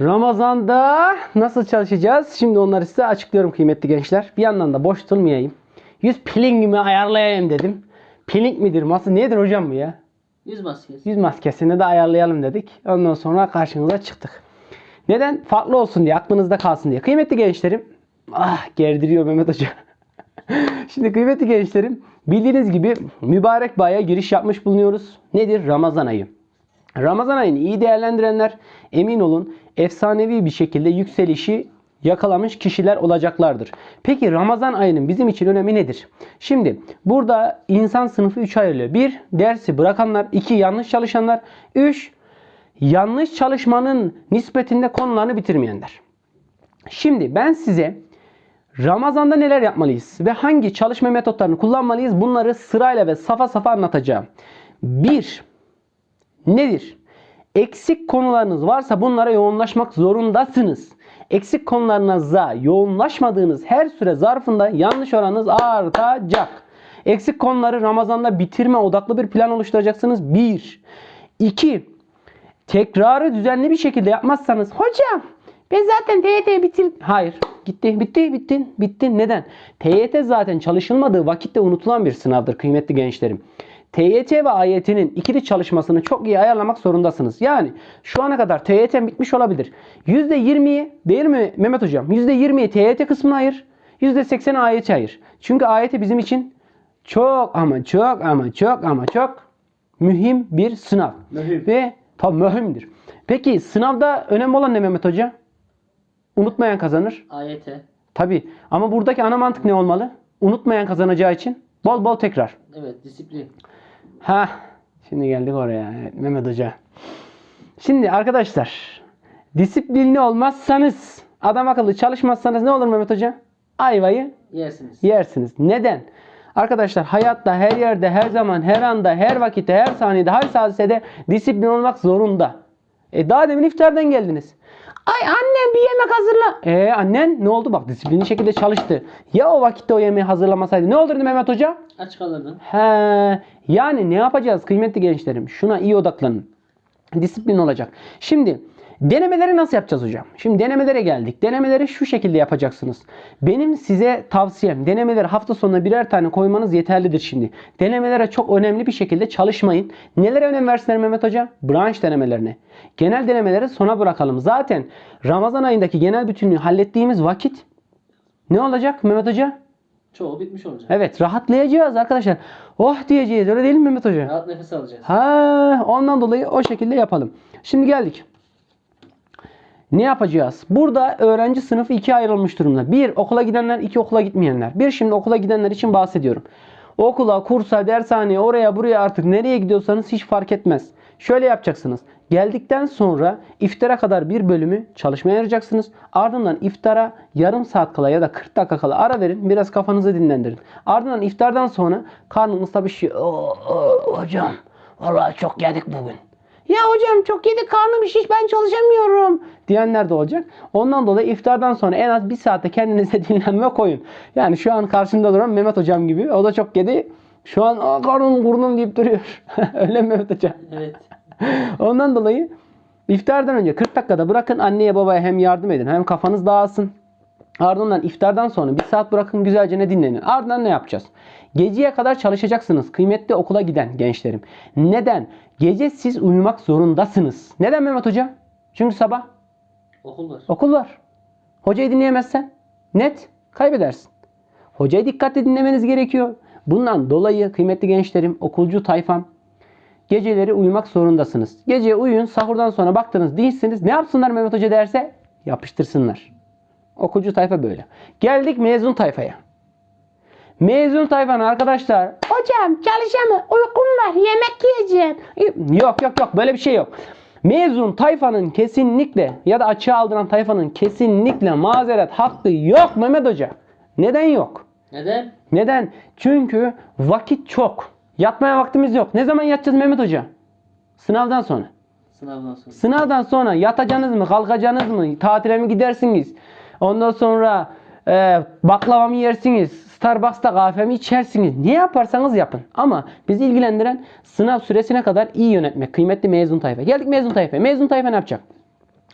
Ramazan'da nasıl çalışacağız? Şimdi onları size açıklıyorum kıymetli gençler. Bir yandan da boş tutulmayayım. Yüz pilingimi ayarlayayım dedim. Piling midir? Masa nedir hocam bu ya? Yüz maskesi. Yüz maskesini de ayarlayalım dedik. Ondan sonra karşınıza çıktık. Neden? Farklı olsun diye, aklınızda kalsın diye. Kıymetli gençlerim. Ah gerdiriyor Mehmet Hoca. Şimdi kıymetli gençlerim. Bildiğiniz gibi mübarek bir aya giriş yapmış bulunuyoruz. Nedir? Ramazan ayı. Ramazan ayını iyi değerlendirenler emin olun efsanevi bir şekilde yükselişi yakalamış kişiler olacaklardır. Peki Ramazan ayının bizim için önemi nedir? Şimdi burada insan sınıfı 3 ayrılıyor. 1. Dersi bırakanlar. 2. Yanlış çalışanlar. 3. Yanlış çalışmanın nispetinde konularını bitirmeyenler. Şimdi ben size Ramazan'da neler yapmalıyız ve hangi çalışma metotlarını kullanmalıyız bunları sırayla ve safa safa anlatacağım. 1. Nedir? Eksik konularınız varsa bunlara yoğunlaşmak zorundasınız. Eksik konularınıza yoğunlaşmadığınız her süre zarfında yanlış oranınız artacak. Eksik konuları Ramazan'da bitirme odaklı bir plan oluşturacaksınız. 1. 2. Tekrarı düzenli bir şekilde yapmazsanız hocam ben zaten TYT bitir. Hayır. Gitti. Bitti. Bittin. Bittin. Neden? TYT zaten çalışılmadığı vakitte unutulan bir sınavdır kıymetli gençlerim. TYT ve AYT'nin ikili çalışmasını çok iyi ayarlamak zorundasınız. Yani şu ana kadar TYT bitmiş olabilir. %20'yi değil mi Mehmet Hocam? %20'yi TYT kısmına ayır. %80'i AYT ayır. Çünkü AYT bizim için çok ama çok ama çok ama çok mühim bir sınav. Mühim. Ve tabii mühimdir. Peki sınavda önemli olan ne Mehmet Hoca? Unutmayan kazanır. AYT. Tabii. Ama buradaki ana mantık ne olmalı? Unutmayan kazanacağı için bol bol tekrar. Evet disiplin. Ha, şimdi geldik oraya. Evet, Mehmet Hoca. Şimdi arkadaşlar, disiplinli olmazsanız, adam akıllı çalışmazsanız ne olur Mehmet Hoca? Ayvayı Yersiniz. yersiniz. Neden? Arkadaşlar hayatta her yerde, her zaman, her anda, her vakitte, her saniyede, her sadisede disiplin olmak zorunda. E daha demin iftardan geldiniz. Ay annem bir yemek hazırla. E annen ne oldu? Bak disiplinli şekilde çalıştı. Ya o vakitte o yemeği hazırlamasaydı ne olurdu Mehmet Hoca? Aç kalırdın. He, yani ne yapacağız kıymetli gençlerim? Şuna iyi odaklanın. Disiplin olacak. Şimdi denemeleri nasıl yapacağız hocam? Şimdi denemelere geldik. Denemeleri şu şekilde yapacaksınız. Benim size tavsiyem denemeleri hafta sonuna birer tane koymanız yeterlidir şimdi. Denemelere çok önemli bir şekilde çalışmayın. Nelere önem versinler Mehmet Hoca? Branş denemelerine. Genel denemeleri sona bırakalım. Zaten Ramazan ayındaki genel bütünlüğü hallettiğimiz vakit ne olacak Mehmet Hoca? Çoğu bitmiş olacak. Evet rahatlayacağız arkadaşlar. Oh diyeceğiz öyle değil mi Mehmet Hoca? Rahat nefes alacağız. Ha, ondan dolayı o şekilde yapalım. Şimdi geldik. Ne yapacağız? Burada öğrenci sınıfı ikiye ayrılmış durumda. Bir okula gidenler, iki okula gitmeyenler. Bir şimdi okula gidenler için bahsediyorum. Okula, kursa, dershaneye, oraya, buraya artık nereye gidiyorsanız hiç fark etmez. Şöyle yapacaksınız. Geldikten sonra iftara kadar bir bölümü çalışmaya ayıracaksınız. Ardından iftara yarım saat kala ya da 40 dakika kala ara verin. Biraz kafanızı dinlendirin. Ardından iftardan sonra karnınız tabii şey, "Oo, oo, hocam vallahi çok yedik bugün. Ya hocam çok yedik karnım şiş ben çalışamıyorum diyenler de olacak. Ondan dolayı iftardan sonra en az bir saatte kendinize dinlenme koyun. Yani şu an karşımda duran Mehmet hocam gibi. O da çok yedi. Şu an "Aa, karnım burnum deyip duruyor. Öyle mi Mehmet hocam? Evet. Ondan dolayı iftardan önce 40 dakikada bırakın anneye babaya hem yardım edin hem kafanız dağılsın. Ardından iftardan sonra bir saat bırakın güzelce ne dinlenin. Ardından ne yapacağız? Geceye kadar çalışacaksınız kıymetli okula giden gençlerim. Neden? Gece siz uyumak zorundasınız. Neden Mehmet Hoca? Çünkü sabah Okul var. okul var. Hocayı dinleyemezsen net kaybedersin. Hocayı dikkatli dinlemeniz gerekiyor. Bundan dolayı kıymetli gençlerim, okulcu tayfam geceleri uyumak zorundasınız. Gece uyuyun, sahurdan sonra baktınız değilsiniz. Ne yapsınlar Mehmet Hoca derse? Yapıştırsınlar. Okulcu tayfa böyle. Geldik mezun tayfaya. Mezun tayfanın arkadaşlar hocam çalışamam uykum var yemek yiyeceğim. Yok yok yok böyle bir şey yok. Mezun tayfanın kesinlikle ya da açığa aldıran tayfanın kesinlikle mazeret hakkı yok Mehmet Hoca. Neden yok? Neden? Neden? Çünkü vakit çok. Yatmaya vaktimiz yok. Ne zaman yatacağız Mehmet Hoca? Sınavdan sonra. Sınavdan sonra. Sınavdan sonra yatacaksınız mı, kalkacaksınız mı, tatile mi gidersiniz? Ondan sonra e, baklava mı yersiniz, Starbucks'ta kahve mi içersiniz? Ne yaparsanız yapın. Ama bizi ilgilendiren sınav süresine kadar iyi yönetmek. Kıymetli mezun tayfa. Geldik mezun tayfa. Mezun tayfa ne yapacak?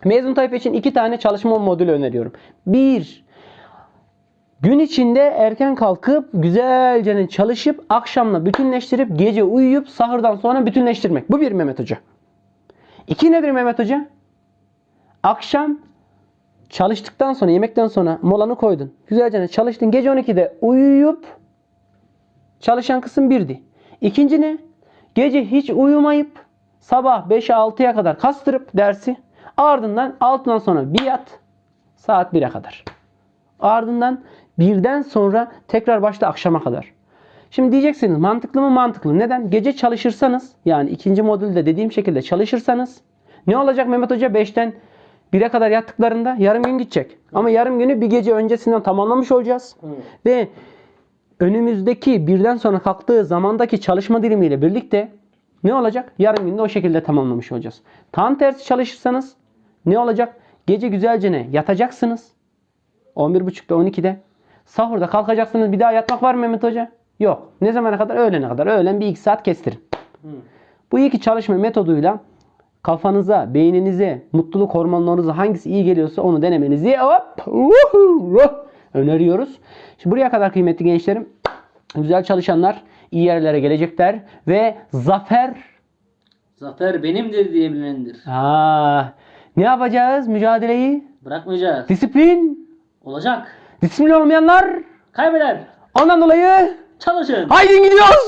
Mezun tayfa için iki tane çalışma modülü öneriyorum. Bir, gün içinde erken kalkıp güzelce çalışıp akşamla bütünleştirip gece uyuyup sahurdan sonra bütünleştirmek. Bu bir Mehmet Hoca. İki nedir Mehmet Hoca? Akşam çalıştıktan sonra yemekten sonra molanı koydun. Güzelce çalıştın. Gece 12'de uyuyup çalışan kısım birdi. İkinci ne? Gece hiç uyumayıp sabah 5'e 6'ya kadar kastırıp dersi ardından 6'dan sonra bir yat saat 1'e kadar. Ardından birden sonra tekrar başla akşama kadar. Şimdi diyeceksiniz mantıklı mı mantıklı. Neden? Gece çalışırsanız yani ikinci modülde dediğim şekilde çalışırsanız ne olacak Mehmet Hoca 5'ten 1'e kadar yattıklarında yarım gün gidecek. Ama yarım günü bir gece öncesinden tamamlamış olacağız. Hı. Ve önümüzdeki birden sonra kalktığı zamandaki çalışma dilimiyle birlikte ne olacak? Yarım günde o şekilde tamamlamış olacağız. Tam tersi çalışırsanız ne olacak? Gece güzelce ne? Yatacaksınız. 11.30'da 12'de. Sahurda kalkacaksınız. Bir daha yatmak var mı Mehmet Hoca? Yok. Ne zamana kadar? Öğlene kadar. Öğlen bir iki saat kestirin. Hı. Bu iki çalışma metoduyla kafanıza, beyninize, mutluluk hormonlarınıza hangisi iyi geliyorsa onu denemenizi hop, uhu, öneriyoruz. Şimdi buraya kadar kıymetli gençlerim güzel çalışanlar iyi yerlere gelecekler ve zafer Zafer benimdir diye bilinendir. Aa, ne yapacağız? Mücadeleyi, Bırakmayacağız. disiplin, Olacak. disiplin olmayanlar Kaybeder. ondan dolayı Çalışın. haydi gidiyoruz.